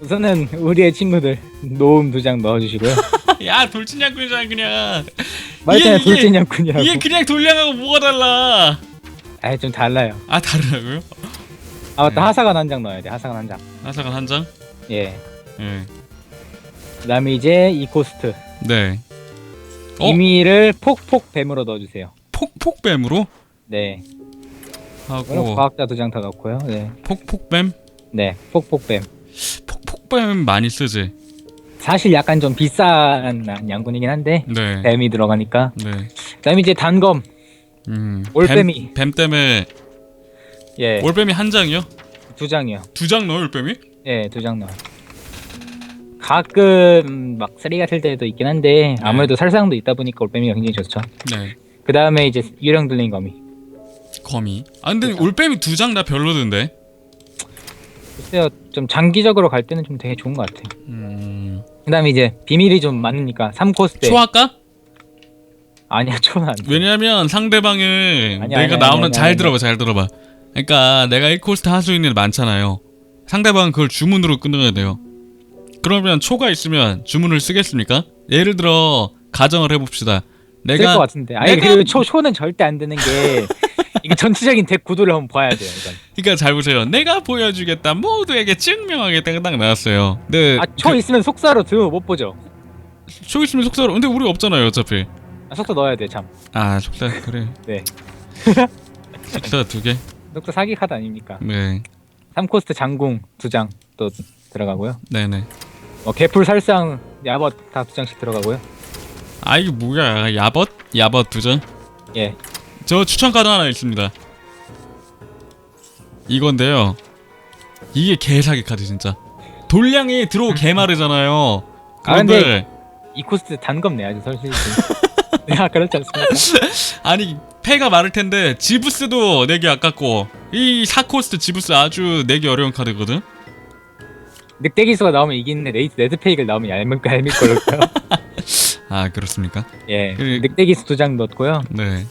우선은 우리의 친구들 노음 두 장 넣어주시고요. 야 돌진냥군이잖아 그냥 말잖아요 이게- 돌진냥군이라고. 이게 그냥 돌량하고 뭐가 달라 아좀 달라요. 아 다르다고요? 아 맞다 네. 하사관 한 장 넣어야 돼. 하사관 한 장. 하사관 한 장 예. 예. 그다음에 이제 이 코스트 네 어? 이미를 폭폭 뱀으로 넣어주세요. 폭폭뱀으로 네. 하고 과학자 두 장 더 넣고요. 네. 폭폭뱀 네. 폭폭 뱀. 폭폭뱀 많이 쓰지 사실 약간 좀 비싼 양군이긴 한데 네 뱀이 들어가니까. 네. 그다음에 이제 단검. 음, 올빼미. 뱀, 뱀 때문에 예. 올빼미 한 장이요? 두 장이요. 두 장 넣어 올빼미? 예, 두 장 넣어. 가끔 막 쓰리 같을 때도 있긴 한데 아무래도 살상도 있다 보니까 올빼미가 굉장히 좋죠. 네 그 다음에 이제 유령 들린 거미. 거미 아 근데 올빼미 두 장 다 별로던데 글쎄요, 좀 장기적으로 갈 때는 좀 되게 좋은 것 같아. 음... 그 다음에 이제 비밀이 좀 많으니까 3코스트. 초할까? 아니야, 초는 안 돼. 왜냐면 상대방은 아니야, 내가 아니야, 나오는 아니야, 잘 아니야. 들어봐 잘 들어봐 그러니까 내가 1코스트 하수인이 많잖아요 상대방은 그걸 주문으로 끊어야 돼요 그러면 초가 있으면 주문을 쓰겠습니까? 예를 들어 가정을 해봅시다 쓸것 내가 같은데. 아니, 내가- 그리고 초, 초는 절대 안 되는 게 이게 전체적인 덱 구도를 한번 봐야 돼요, 이건. 그러니까 잘 보세요 내가 보여주겠다 모두에게 증명하겠다 딱 나왔어요 네, 아, 초 그- 있으면 속사로 들어 못 보죠. 초 있으면 속사로 근데 우리 없잖아요 어차피 아, 속사 넣어야 돼, 참. 아 속사 그래 네. 속사 두 개 속사 사기 카드 아닙니까? 네 3코스트 장궁 두 장 또 들어가고요. 네네 어, 개풀 살상 야벗 다 두 장씩 들어가고요. 아 이게 뭐야 야벗? 야벗 두 장 예. 저 추천 카드 하나 있습니다. 이건데요. 이게 개사기 카드 진짜. 돌량이 들어오 개마르잖아요. 아, 그런데 이 코스트 단검 내야지 솔직히. 야 그렇지 않습니까? 아니 패가 많을 텐데 지부스도 내기 아깝고 이 4코스트 지부스 아주 내기 어려운 카드거든. 늑대기수가 나오면 이기는데 레이스 레드페이글 나오면 얄밉 걸까요? 아 그렇습니까? 예. 그- 늑대기수 두 장 넣고요. 네.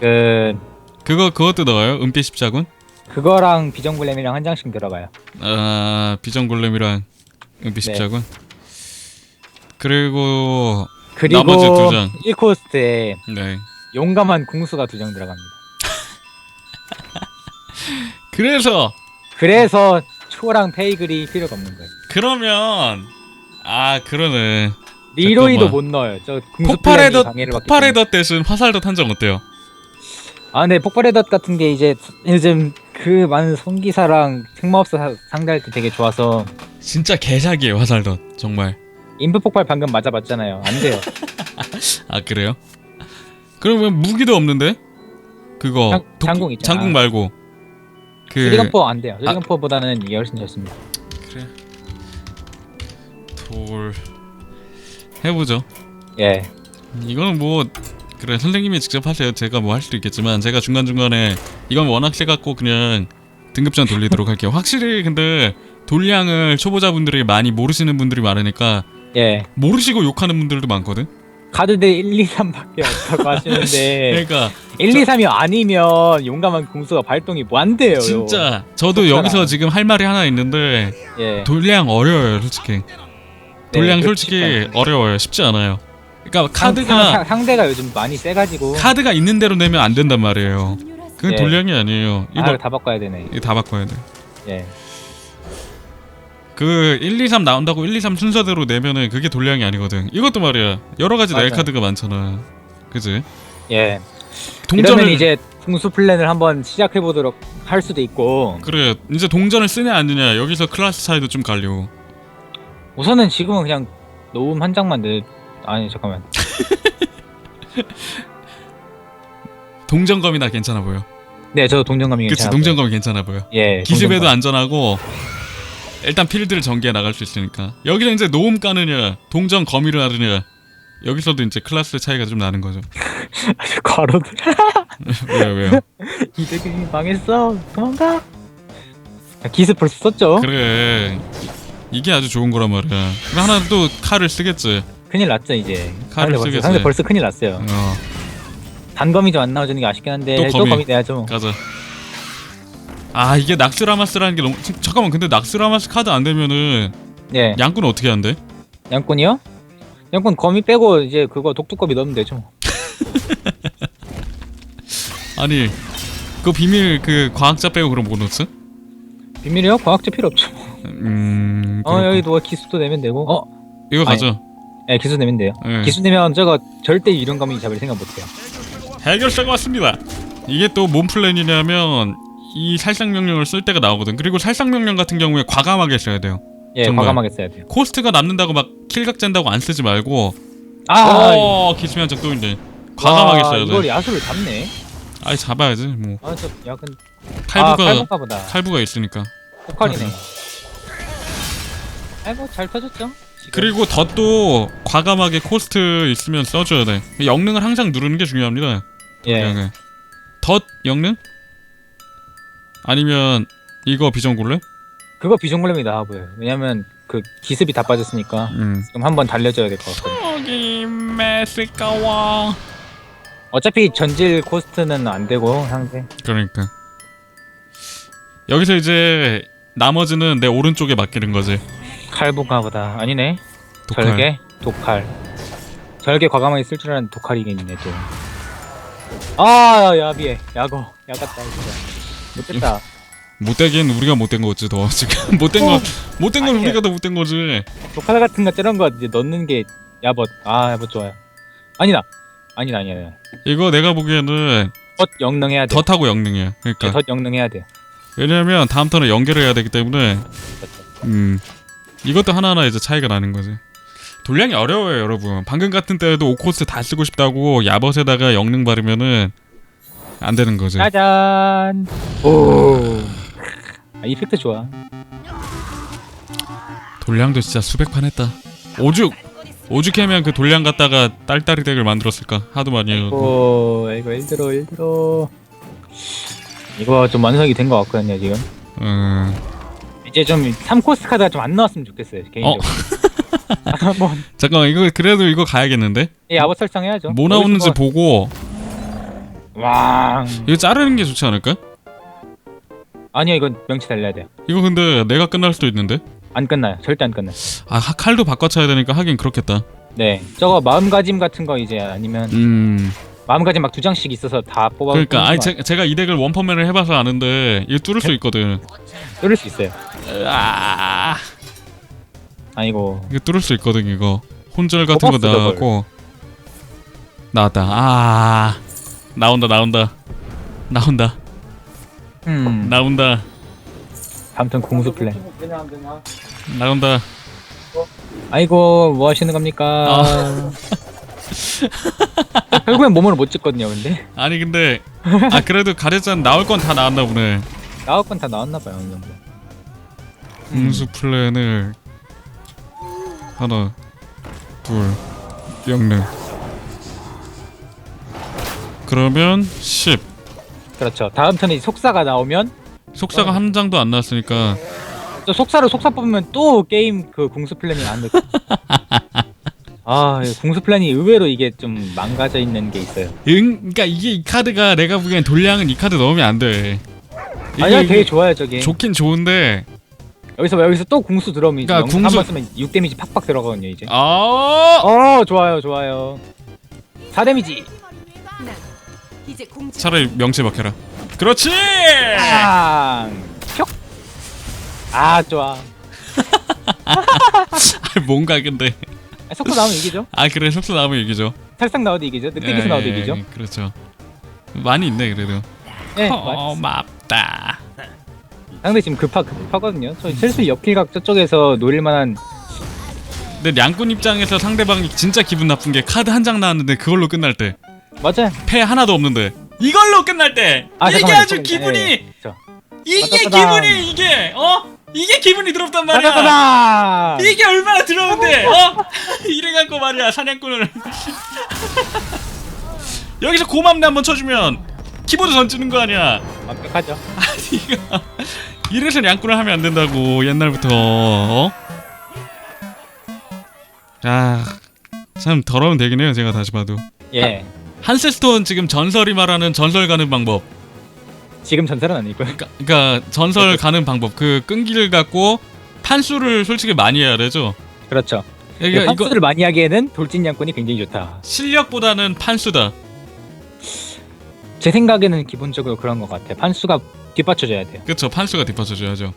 그 그거 그것도 넣어요. 은빛 십자군. 그거랑 비정블렘이랑 한 장씩 들어가요. 아 비정골렘이랑 은빛 네. 십자군. 그리고 그리고 나머지 두 장. 1코스트에 네. 용감한 궁수가 두 장 들어갑니다. 그래서 그래서 초랑 페이글이 필요가 없는 거예요. 그러면 아 그러네. 리로이도 잠깐만. 못 넣어요. 저 궁수 폭발의 받기 폭발의. 덫 대신 화살 덫 한정 어때요? 아, 네, 폭발의 덫 같은 게 이제 요즘 그 많은 성기사랑 흑마법사 사- 상대할 때 되게 좋아서 진짜 개사기예요 화살 덫 정말. 인프 폭발 방금 맞아봤잖아요. 안 돼요. 아 그래요? 그러면 무기도 없는데? 그거 장- 독- 장궁 있잖아. 장궁 말고 그 쓰리건포 안 돼요. 아. 쓰리건포보다는 이게 훨씬 좋습니다. 그래 돌 해보죠. 예. 이거는 뭐 그래 선생님이 직접 하세요. 제가 뭐 할 수도 있겠지만 제가 중간 중간에 이건 워낙 세 갖고 그냥 등급전 돌리도록 할게요. 확실히 근데 돌량을 초보자분들이 많이 모르시는 분들이 많으니까 예. 모르시고 욕하는 분들도 많거든. 카드들 1, 2, 3밖에 없다고 하시는데 그러니까 1, 2, 3이 아니면 용감한 궁수가 발동이 뭐 안 돼요. 진짜 저도 속상하다. 여기서 지금 할 말이 하나 있는데 예. 돌량 어려워요, 솔직히. 돌량 네, 솔직히 그렇죠. 어려워요, 쉽지 않아요. 그러니까 상- 카드가 상, 상대가 요즘 많이 세가지고 카드가 있는 대로 내면 안 된단 말이에요. 그건 예. 돌량이 아니에요. 이거 아, 다 바꿔야 되네. 이거 다 바꿔야 돼. 예. 그 1, 2, 3 나온다고 1, 2, 3 순서대로 내면은 그게 돌량이 아니거든. 이것도 말이야. 여러 가지 낼 맞아요. 카드가 많잖아. 그지? 예. 동전을 이러면 이제 궁수 플랜을 한번 시작해 보도록 할 수도 있고 그래. 이제 동전을 쓰냐 안 쓰냐. 여기서 클래스 차이도 좀 갈리고. 우선은 지금은 그냥 노음 한 장만 내 아니 잠깐만 동전검이 나 괜찮아 보여. 네저 동정감이 그치? 괜찮아요. 동전검이 괜찮아 보여. 예 기습에도 동정감. 안전하고 일단 필드를 전개해 나갈 수 있으니까 여기서 이제 노움 까느냐 동전 거미를 하느냐 여기서도 이제 클래스 차이가 좀 나는 거죠 아주 과로들 왜요 왜요 이득이 망했어 도망가 아, 기습 벌써 썼죠 그래 이게 아주 좋은 거란 말이야 그럼 하나 또 칼을 쓰겠지 큰일 났죠 이제 칼을 상대 벌써. 상대 벌써 큰일 났어요 어 단검이 좀 안 나와주는 게 아쉽긴 한데 또 또 검이. 검이 내야죠 가자 아 이게 낙스라마스라는 게 너무 지- 잠깐만 근데 낙스라마스 카드 안 되면은 예. 양꾼 어떻게 한대? 양꾼이요? 양꾼 거미 빼고 이제 그거 독두꺼비 넣으면 되죠. 아니 그 비밀 그 과학자 빼고 그럼 뭐 넣었어? 비밀이요? 과학자 필요 없죠. 음 어 그렇고. 여기 누가 기수도 내면 되고. 어, 이거 아니. 가죠 예, 기수 내면 돼요. 예. 기수 내면 저거 절대 유령 거미 잡을 생각 못해요. 해결사가 왔습니다 이게 또 뭔 플랜이냐면 이 살상 명령을 쓸 때가 나오거든 그리고 살상 명령 같은 경우에 과감하게 써야 돼요 예, 정말. 과감하게 써야 돼요. 코스트가 남는다고 막 킬각 짠다고 안 쓰지 말고 아, 어 기수면 적도 이제 과감하게 와, 써야 이걸 돼 야수를 잡네. 아이 잡아야지 뭐 아, 저 약간 칼부가 아, 칼부가 보다. 칼부가 있으니까 폭칼이네. 아이고 잘 터졌죠? 그리고 덧도 과감하게 코스트 있으면 써줘야 돼. 영능을 항상 누르는 게 중요합니다. 예. 그냥. 덧 영능? 아니면 이거 비전골래? 그거 비종골렘이 나아 보여요. 왜냐면 그 기습이 다 빠졌으니까 음. 지금 한번 달려줘야 될 것 같거든요. 여기 메스카와. 어차피 전질 코스트는 안 되고 상대. 그러니까 여기서 이제 나머지는 내 오른쪽에 맡기는 거지. 칼부가 보다 아니네. 독칼. 절개, 독칼. 절개 과감하게 쓸 줄 아는 독칼이겠네 또. 아, 야비해. 야거. 야갔다 진짜. 못됐다. 못되긴 우리가 못된 거지 너 지금 못된 거 어. 못된 건 아니에요. 우리가 더 못된 거지. 독칼 같은 거 저런 거 이제 넣는 게 야벗. 아, 야벗 좋아요. 아니다. 아니다, 아니다. 아니다. 이거 내가 보기에는 덧 영능해야 돼. 덧하고 영능이야. 그러니까 덧 영능해야 돼. 왜냐면 다음 턴에 연결을 해야 되기 때문에 음 이것도 하나하나 이제 차이가 나는 거지 돌량이 어려워요 여러분 방금 같은 때에도 오코스 다 쓰고 싶다고 야벗에다가 영능 바르면은 안 되는 거지 짜잔. 오. 아, 이펙트 좋아. 돌량도 진짜 수백 판 했다 오죽 오죽하면 그 돌량 갖다가 딸딸이 덱을 만들었을까 하도 많이 해가지고 오, 이거 일들어, 일들어. 이거 좀 완성이 된 것 같거든요, 지금. 음, 이제 좀 3코스 카드가 좀 안 나왔으면 좋겠어요, 개인적으로. 한번 잠깐만 이거 그래도 이거 가야겠는데 예, 아버 설정해야죠. 뭐 나오는지 보고 왕. 이거 자르는 게 좋지 않을까? 아니요, 이건 명치 달려야 돼요. 이거 근데 내가 끝날 수도 있는데 안 끝나요. 절대 안 끝나요. 아 하- 칼도 바꿔 쳐야 되니까 하긴 그렇겠다 네, 저거 마음가짐 같은 거 이제 아니면 음 마음가짐 막 두 장씩 있어서 다 뽑아. 그러니까 아니 제, 제가 이 덱을 원펀맨을 해봐서 아는데 이거 뚫을 수 있거든. 뚫을 수 있어요. 아 아이고. 이거 뚫을 수 있거든 이거. 혼절 같은 거 더블. 나왔고 나왔다. 아 나온다 나온다 나온다 음. 나온다 아무튼 공수 플랜. 나온다. 아이고 뭐 하시는 겁니까? 아. 결국엔 몸으로 못 찍거든요, 근데 아니 근데 아 그래도 가려전 나올 건 다 나왔나 보네. 나올 건 다 나왔나 봐요, 어느 정도. 공수 플랜을 하나 둘 영능 그러면 10 그렇죠. 다음 턴에 이 속사가 나오면 속사가 어. 한 장도 안 나왔으니까 저 속사로 속사 뽑으면 또 게임 그 공수 플랜이 안 돼. 아, 이 공수 플랜이 의외로 이게 좀 망가져 있는 게 있어요. 응, 그러니까 이게 이 카드가 내가 보기엔 돌량은 이 카드 넣으면 안 돼. 이거- 이거 되게 좋아요, 저게. 좋긴 좋은데 여기서 여기서 또 들어오면 이제 그러니까 영수 공수- 한번 쓰면 6 데미지 팍팍 들어가거든요, 이제. 아 어, 좋아요, 좋아요. 4 데미지. 이제 공지 차라리 명치 박해라. 그렇지. 아, 표. 아, 좋아. 뭔가 근데 아, 속도 나오면 이기죠. 아 그래 속사 나오면 이기죠. 탈상 나와도 이기죠. 늑대기수 예, 나와도 예, 이기죠. 예, 그렇죠. 많이 있네 그래도. 네, 어 맞- 맙다. 상대 지금 급하 급하거든요. 저 실수 옆킬각 저쪽에서 노릴 만한 근데 양꾼 입장에서 상대방이 진짜 기분 나쁜 게 카드 한 장 나왔는데 그걸로 끝날 때. 맞아요. 패 하나도 없는데 이걸로 끝날 때 아, 이게 잠깐만요. 아주 기분이 예, 예. 저. 이게 따다다다. 기분이 이게 어 이게 기분이 더럽단 말이야 따다다다. 이게 얼마나 더러운데 어 이래갖고 말이야 사냥꾼을 여기서 고맙네 한번 쳐주면 키보드 던지는 거 아니야? 완벽하죠. 아니가 이래서 양꾼을 하면 안 된다고 옛날부터. 어? 아, 참 더러운 되긴 해요. 제가 다시 봐도 예. 한세스톤 지금 전설이 말하는 전설 가는 방법. 지금 전설은 아니고요. 그러니까, 그러니까 전설 네. 가는 방법 그 끈기를 갖고 탄수를 솔직히 많이 해야 되죠. 그렇죠. 그러니까 판수를 많이 하기에는 돌진 양권이 굉장히 좋다. 실력보다는 판수다. 제 생각에는 기본적으로 그런 것 같아요. 판수가 뒷받쳐줘야 돼요. 그렇죠. 판수가 뒷받쳐줘야죠.